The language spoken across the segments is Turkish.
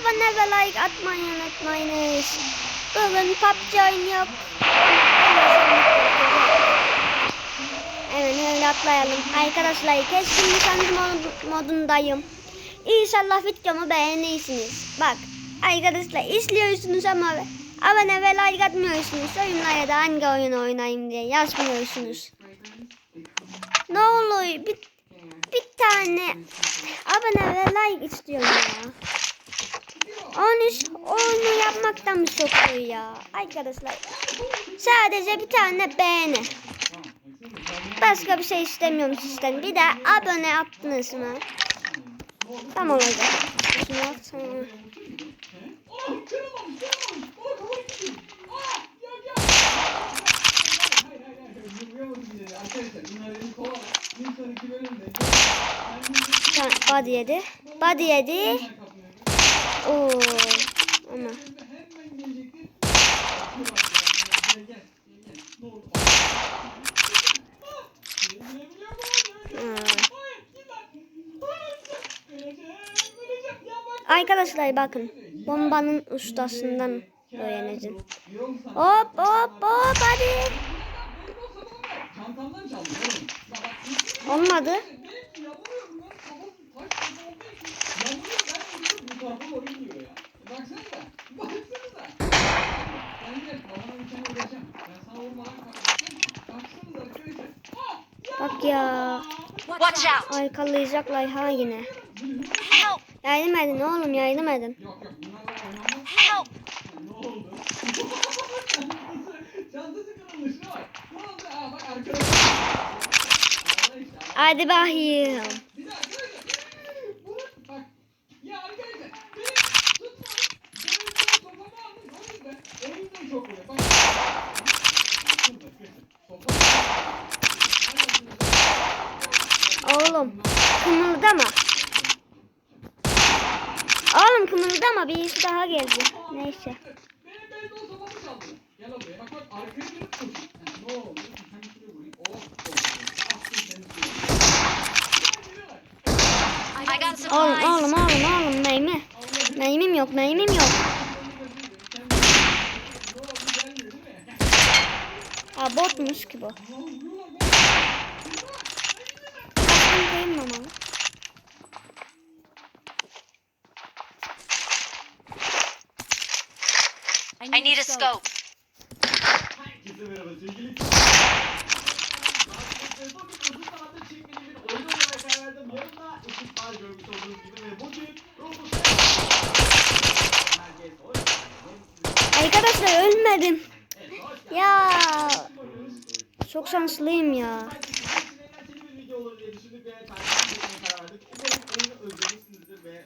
abone ve like atmayı unutmayınız. Bugün PUBG oynuyor. Evet öyle atlayalım. Arkadaşlar nişancı mod- modundayım. İnşallah videomu beğenirsiniz. Bak arkadaşlar izliyorsunuz ama abone ve like atmıyorsunuz. Oyunlara da hangi oyun oynayayım diye yazmıyorsunuz. Ne olur bir, bir tane abone ve like istiyorum ya. Onu yapmaktan mı sokuyor ya? Arkadaşlar sadece bir tane beğeni. Başka bir şey istemiyorum sizden. Bir de abone attınız mı? Tamam olacak. Body yedi. Body yedi. Oo. Ama. Arkadaşlar bakın. Bombanın ustasından öğreneceğim. Hop hop hop hadi. Olmadı. Bak ya. Watch out! Arkalayacaklar ha yine. Yardım edin oğlum yardım edin. Help! Hadi bakayım. Oğlum kımıldama. Oğlum kımıldama birisi daha geldi. Neyse. Oğlum oğlum oğlum oğlum neymi? Neyimim yok neyimim yok. Ha botmuş ki bu. Bakın kıyamam. Roblox Herkes hoş geldiniz. Arkadaşlar ölmedim. Ya çok şanslıyım ya.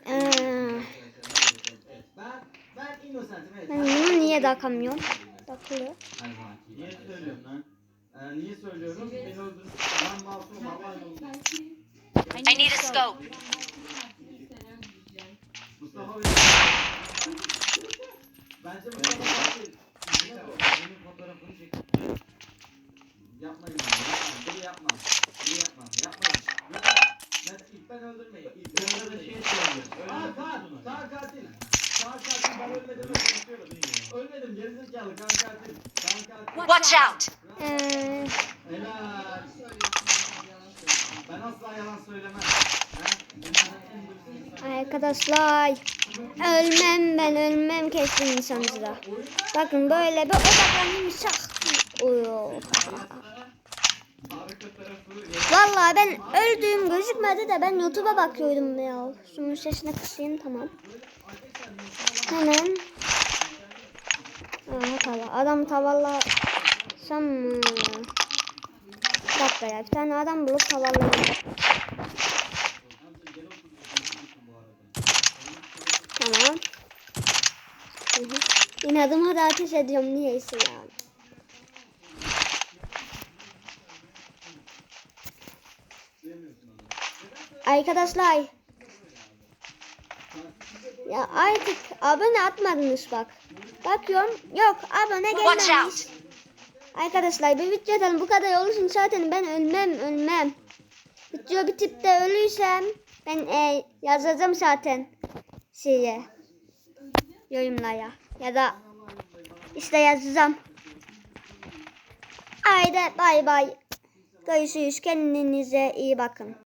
Ee, ben, ben ben niye. Niye söylüyorum lan? Ee, niye söylüyorum? Beni. Ben Allah yolunda. I need a scope. Mustafa Bey. Bence Mustafa Bey. Benim fotoğrafını çek. Yapmayın. Bunu yapma. Bunu yapma. Yapmayın. Mesela ilk ben öldürmeyin. İlk ben öldürmeyin. Aa Kaan. Watch out! Ee, arkadaşlar ölmem ben ölmem kesin insancıda. Bakın böyle bir. Harika tarafı Vallahi ben öldüğüm gözükmedi de ben YouTube'a bakıyordum ya. Şunun sesini kısayım tamam. Hemen. Aha. Adam tavallasam mı? Bir dakika ya. Bir tane adam bulup tavalayalım. Tamam. İnadıma da ateş ediyorum niyeyse yani. Arkadaşlar. Ya artık abone atmadınız bak. Bakıyorum yok abone gelmemiş. Arkadaşlar bir videodan bu kadar olursun zaten ben ölmem ölmem. Video bitip de ölürsem ben e, yazacağım zaten şeye. yorumlara ya da işte yazacağım. Haydi bay bay. Görüşürüz. Kendinize iyi bakın.